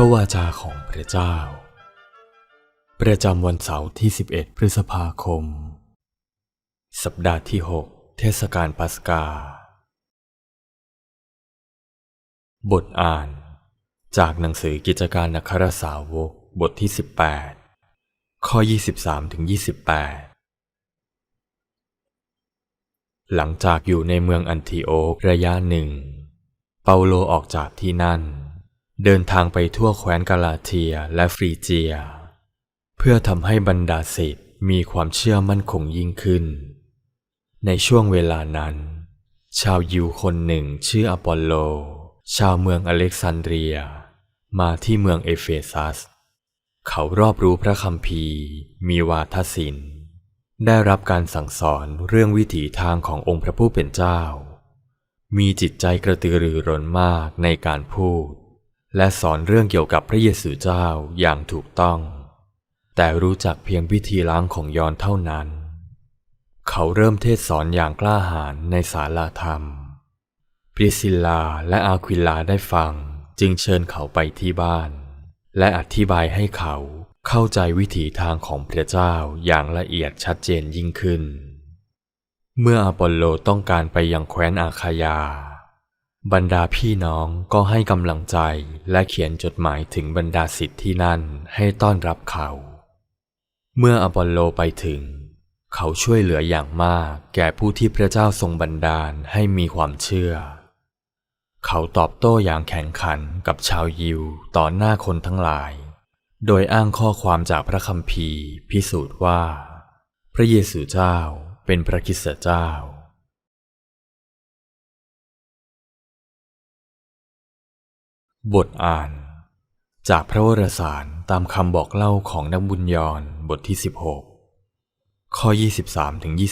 ระวาจาของพระเจ้า ประจำวันเสาร์ที่ 11 พฤษภาคม สัปดาห์ที่ 6 เทศกาลปัสกา บทอ่าน จากหนังสือกิจการนักรสาวกบทที่ 18 ข้อ 23ถึง28 หลังจากอยู่ในเมืองอันทิโอกระยะหนึ่ง เปาโลออกจากที่นั่น เดินทางไปทั่วแคว้นกาลาเทียและฟรีเจีย เพื่อทำให้บรรดาศิษย์มีความเชื่อมั่นคงยิ่งขึ้น ในช่วงเวลานั้น ชาวยิวคนหนึ่งชื่ออปอลโล ชาวเมืองอเล็กซานเดรีย มาที่เมืองเอเฟซัส เขารอบรู้พระคัมภีร์ มีวาทศิลป์ ได้รับการสั่งสอนเรื่องวิถีทางขององค์พระผู้เป็นเจ้า มีจิตใจกระตือรือร้นมากในการพูด และสอนเรื่องเกี่ยวกับพระเยซูเจ้าอย่างถูกต้อง แต่รู้จักเพียงพิธีล้างของยอนเท่านั้น เขาเริ่มเทศสอนอย่างกล้าหาญในศาลาธรรมปริซิลลาและอาควิลลาได้ฟังจึงเชิญเขาไปที่บ้าน และอธิบายให้เขาเข้าใจวิถีทางของพระเจ้าอย่างละเอียดชัดเจนยิ่งขึ้น เมื่ออปอลโลต้องการไปยังแคว้นอาคายา บรรดาพี่น้องก็ให้กำลังใจและเขียนจดหมายถึงบรรดาสิทธิ์ที่นั่นให้ต้อนรับเขา เมื่ออปอลโลไปถึง เขาช่วยเหลืออย่างมากแก่ผู้ที่พระเจ้าทรงบันดาลให้มีความเชื่อ เขาตอบโต้อย่างแข็งขันกับชาวยิวต่อหน้าคนทั้งหลาย โดยอ้างข้อความจากพระคัมภีร์ พิสูจน์ว่า พระเยซูเจ้าเป็นพระคิสตเจ้า บทอ่าน จากพระวรสารตามคำบอกเล่าของนักบุญยอนบทที่ 16 ข้อ 23ถึง28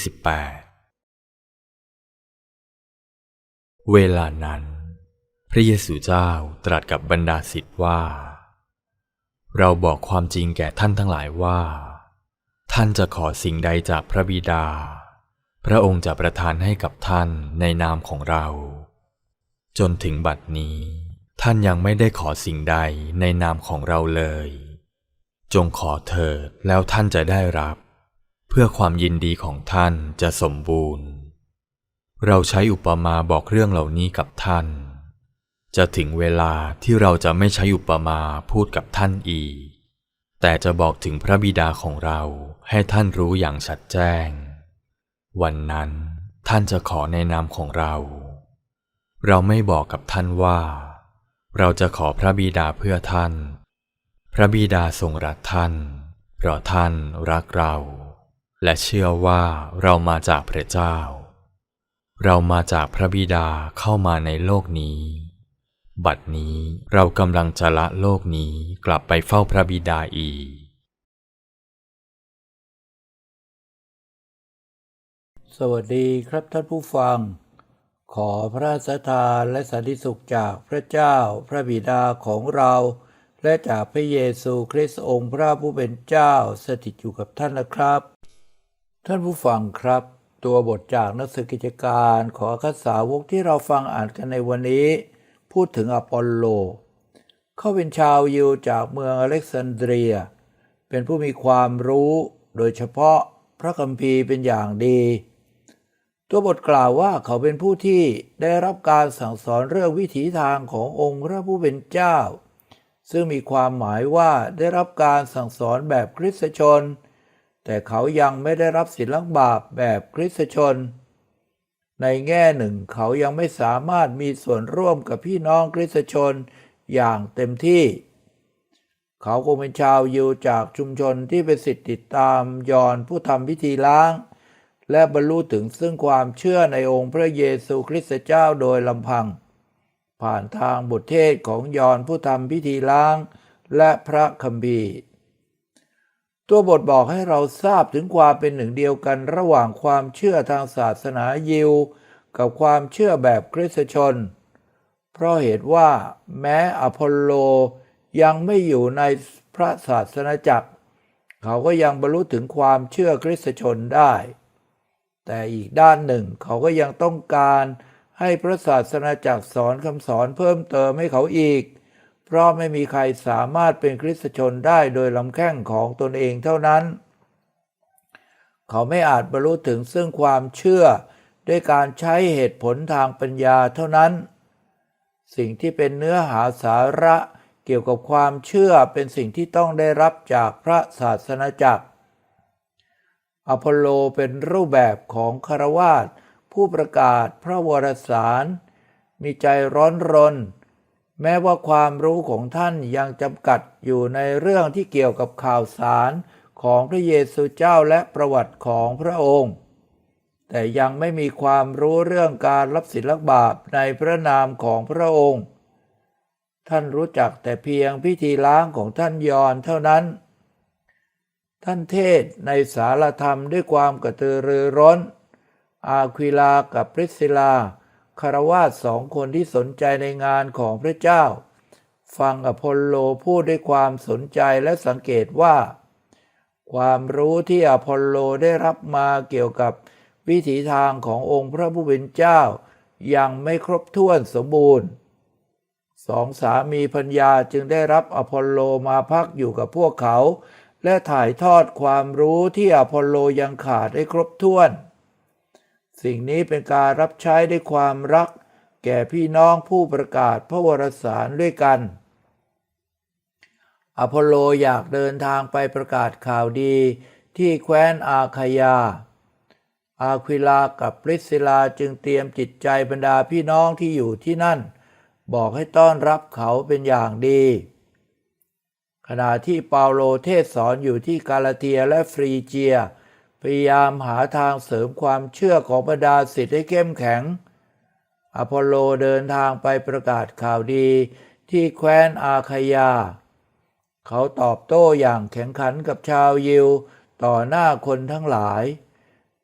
เวลานั้น พระเยซูเจ้าตรัสกับบรรดาศิษย์ว่า เราบอกความจริงแก่ท่านทั้งหลายว่า ท่านจะขอสิ่งใดจากพระบิดา พระองค์จะประทานให้กับท่านในนามของเรา จนถึงบัดนี้ ท่านยังไม่ได้ขอสิ่งใดในนามของเราเลย จงขอเถิดแล้วท่านจะได้รับ เพื่อความยินดีของท่านจะสมบูรณ์ เราใช้อุปมาบอกเรื่องเหล่านี้กับท่าน จะถึงเวลาที่เราจะไม่ใช้อุปมาพูดกับท่านอีก แต่จะบอกถึงพระบิดาของเราให้ท่านรู้อย่างชัดแจ้ง วันนั้นท่านจะขอในนามของเรา เราไม่บอกกับท่านว่า เราจะขอพระบิดาเพื่อท่าน พระบิดาทรงรักท่าน เพราะท่านรักเรา และเชื่อว่าเรามาจากพระเจ้า เรามาจากพระบิดาเข้ามาในโลกนี้ บัดนี้เรากำลังจะละโลกนี้กลับไปเฝ้าพระบิดาอีก สวัสดีครับท่านผู้ฟัง ขอพระราชทานและสันติสุขจากพระเจ้าพระบิดาของเรา และจากพระเยซูคริสต์องค์พระผู้เป็นเจ้าสถิตอยู่กับท่านนะครับ ท่านผู้ฟังครับ ตัวบทจากหนังสือกิจการขออัครสาวกที่เราฟังอ่านกันในวันนี้ พูดถึงอปอลโล เขาเป็นชาวยิวจากเมืองอเล็กซานเดรีย เป็นผู้มีความรู้โดยเฉพาะพระคัมภีร์เป็นอย่างดี ตัวบทกล่าวว่าเขาเป็นผู้ที่ได้รับการสั่งสอนเรื่องวิถีทางขององค์พระผู้เป็นเจ้า ซึ่งมีความหมายว่าได้รับการสั่งสอนแบบคริสตชน แต่เขายังไม่ได้รับศีลบาปแบบคริสตชน ในแง่หนึ่งเขายังไม่สามารถมีส่วนร่วมกับพี่น้องคริสตชนอย่างเต็มที่ เขาคงเป็นชาวยิวจากชุมชนที่เป็นสิทธิติดตามยอนผู้ทำพิธีล้าง และบรรลุถึงซึ่งความเชื่อในองค์พระเยซูคริสต์เจ้าโดยลำพัง ผ่านทางบทเทศของยอนผู้ทำพิธีล้าง และพระคัมภีร์ ตัวบทบอกให้เราทราบถึงความเป็นหนึ่งเดียวกันระหว่างความเชื่อทางศาสนายิว กับความเชื่อแบบคริสตชน เพราะเหตุว่าแม้อพอลโลยังไม่อยู่ในพระศาสนาจักร เขาก็ยังบรรลุถึงความเชื่อคริสตชนได้ แต่อีกด้านหนึ่งเขาก็ยังต้องการให้พระศาสนาจักรสอนคำสอนเพิ่มเติมให้เขาอีก เพราะไม่มีใครสามารถเป็นคริสตชนได้โดยลำแข้งของตนเองเท่านั้น เขาไม่อาจบรรลุถึงซึ่งความเชื่อด้วยการใช้เหตุผลทางปัญญาเท่านั้น สิ่งที่เป็นเนื้อหาสาระเกี่ยวกับความเชื่อเป็นสิ่งที่ต้องได้รับจากพระศาสนาจักร อพอลโลเป็นรูปแบบของคารวาสผู้ประกาศพระวรสาร มีใจร้อนรน แม้ว่าความรู้ของท่านยังจำกัดอยู่ในเรื่องที่เกี่ยวกับข่าวสารของพระเยซูเจ้าและประวัติของพระองค์ แต่ยังไม่มีความรู้เรื่องการรับสินลักบาปในพระนามของพระองค์ ท่านรู้จักแต่เพียงพิธีล้างของท่านยอนเท่านั้น ท่านเทศในสารธรรมด้วยความกระตือรือร้น อาควิลากับพริสซิลาคารวาสสองคนที่สนใจในงานของพระเจ้า ฟังอพอลโลพูดด้วยความสนใจและสังเกตว่า ความรู้ที่อพอลโลได้รับมาเกี่ยวกับวิถีทางขององค์พระผู้เป็นเจ้า ยังไม่ครบถ้วนสมบูรณ์สองสามีพัญญาจึงได้รับอพอลโลมาพักอยู่กับพวกเขา และถ่ายทอดความรู้ที่อพอลโลยังขาดให้ครบถ้วน สิ่งนี้เป็นการรับใช้ด้วยความรัก แก่พี่น้องผู้ประกาศพระวรสารด้วยกัน อพอลโลอยากเดินทางไปประกาศข่าวดีที่แคว้นอาคายา อาควิลากับปริสซิลาจึงเตรียมจิตใจบรรดาพี่น้องที่อยู่ที่นั่น บอกให้ต้อนรับเขาเป็นอย่างดี ขณะที่เปาโลเทศสอนอยู่ที่กาลาเทียและฟรีเจีย พยายามหาทางเสริมความเชื่อของบรรดาศิษย์ให้เข้มแข็ง อพอลโลเดินทางไปประกาศข่าวดีที่แคว้นอาคายา เขาตอบโต้อย่างแข็งขันกับชาวยิวต่อหน้าคนทั้งหลาย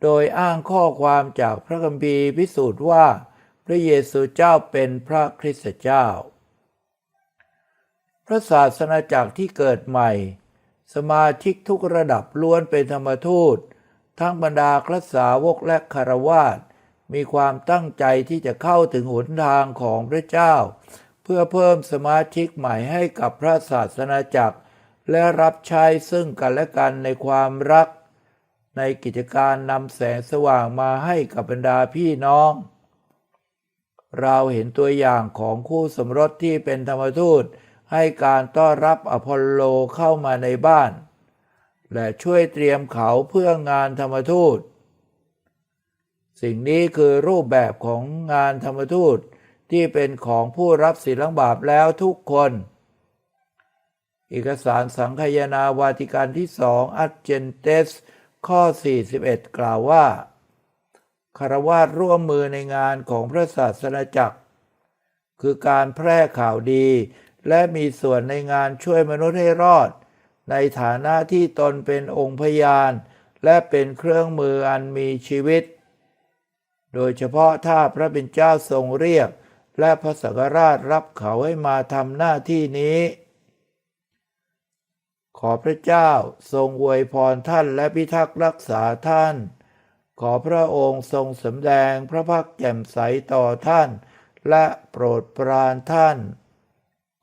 โดยอ้างข้อความจากพระคัมภีร์พิสูจน์ว่า พระเยซูเจ้าเป็นพระคริสต์เจ้า พระศาสนาจักรที่เกิดใหม่ สมาชิกทุกระดับล้วนเป็นธรรมทูต ทั้งบรรดาครสาวกและคารวาสมีความตั้งใจที่จะเข้าถึงหนทางของพระเจ้า เพื่อเพิ่มสมาชิกใหม่ให้กับพระศาสนาจักร และรับใช้ซึ่งกันและกันในความรัก ในกิจการนำแสงสว่างมาให้กับบรรดาพี่น้อง เราเห็นตัวอย่างของคู่สมรสที่เป็นธรรมทูต ให้การต้อนรับอพอลโลเข้ามาในบ้าน และช่วยเตรียมเขาเพื่องานธรรมทูต สิ่งนี้คือรูปแบบของงานธรรมทูตที่เป็นของผู้รับศีลังบาปแล้วทุกคน เอกสารสังคายนาวาติการที่สองอัจเจนเตส ข้อ 41 กล่าวว่าคารวาสร่วมมือในงานของพระศาสนาจักร คือการแพร่ข่าวดี และมีส่วนในงานช่วยมนุษย์ให้รอด ในฐานะที่ตนเป็นองค์พยาน และเป็นเครื่องมืออันมีชีวิต โดยเฉพาะถ้าพระเป็นเจ้าทรงเรียก และพระสังฆราชรับเขาให้มาทำหน้าที่นี้ ขอพระเจ้าทรงอวยพรท่านและพิทักษ์รักษาท่าน ขอพระองค์ทรงสำแดงพระพักแจ่มใสต่อท่าน และโปรดปรานท่าน